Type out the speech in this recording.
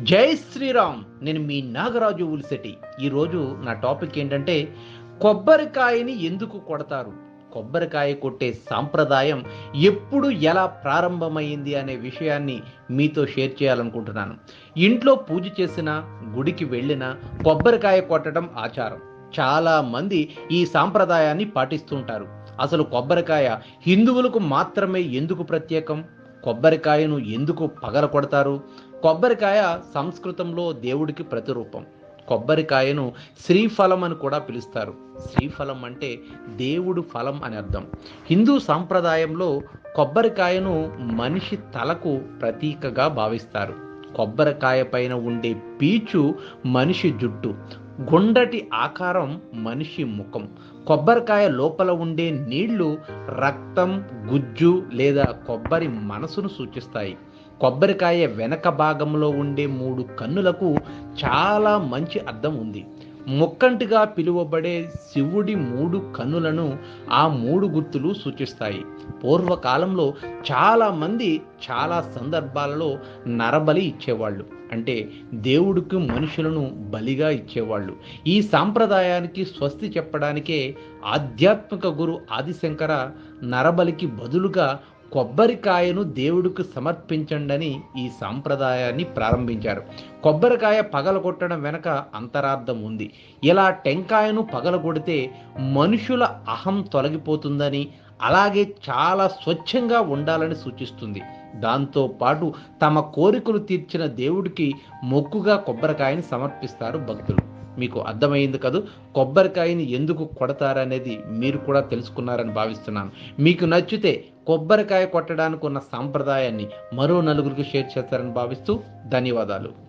జై శ్రీరామ్. నేను మీ నాగరాజు ఉలిసెటి. ఈరోజు నా టాపిక్ ఏంటంటే కొబ్బరికాయని ఎందుకు కొడతారు? కొబ్బరికాయ కొట్టే సాంప్రదాయం ఎప్పుడు ఎలా ప్రారంభమైంది అనే విషయాన్ని మీతో షేర్ చేయాలనుకుంటున్నాను. ఇంట్లో పూజ చేసిన గుడికి వెళ్ళిన కొబ్బరికాయ కొట్టడం ఆచారం. చాలా మంది ఈ సాంప్రదాయాన్ని పాటిస్తుంటారు అసలు కొబ్బరికాయ హిందువులకు మాత్రమే ఎందుకు ప్రత్యేకం? కొబ్బరికాయను ఎందుకు పగల కొడతారు కొబ్బరికాయ సంస్కృతంలో దేవుడికి ప్రతిరూపం. కొబ్బరికాయను శ్రీఫలం అని కూడా పిలుస్తారు. శ్రీఫలం అంటే దేవుడు ఫలం అని అర్థం. హిందూ సాంప్రదాయంలో కొబ్బరికాయను మనిషి తలకు ప్రతీకగా భావిస్తారు. కొబ్బరికాయ పైన ఉండే పీచు మనిషి జుట్టు. గుండటి ఆకారం మనిషి ముఖం. కొబ్బరికాయ లోపల ఉండే నీళ్ళు రక్తం గుజ్జు లేదా కొబ్బరి మనసును సూచిస్తాయి. కొబ్బరికాయ వెనక భాగంలో ఉండే మూడు కన్నులకు చాలా మంచి అర్థం ఉంది. ముక్కంటిగా పిలువబడే శివుడి మూడు కన్నులను ఆ మూడు గుర్తులు సూచిస్తాయి. పూర్వకాలంలో చాలామంది చాలా సందర్భాలలో నరబలి ఇచ్చేవాళ్ళు. అంటే దేవుడికి మనుషులను బలిగా ఇచ్చేవాళ్ళు. ఈ సాంప్రదాయానికి స్వస్తి చెప్పడానికే ఆధ్యాత్మిక గురు ఆదిశంకర నరబలికి బదులుగా కొబ్బరికాయను దేవుడికి సమర్పించండని ఈ సాంప్రదాయాన్ని ప్రారంభించారు. కొబ్బరికాయ పగలగొట్టడం వెనక అంతరార్థం ఉంది. ఇలా టెంకాయను పగలగొడితే మనుషుల అహం తొలగిపోతుందని అలాగే చాలా స్వచ్ఛంగా ఉండాలని సూచిస్తుంది. దాంతో పాటు తమ కోరికలు తీర్చిన దేవుడికి మొక్కుగా కొబ్బరికాయని సమర్పిస్తారు భక్తులు. మీకు అర్థమైంది కదూ? కొబ్బరికాయని ఎందుకు కొడతారనేది మీరు కూడా తెలుసుకున్నారని భావిస్తున్నాను. మీకు నచ్చితే కొబ్బరికాయ కొట్టడానికి ఉన్న సాంప్రదాయాన్ని మరో నలుగురికి షేర్ చేస్తారని భావిస్తూ ధన్యవాదాలు.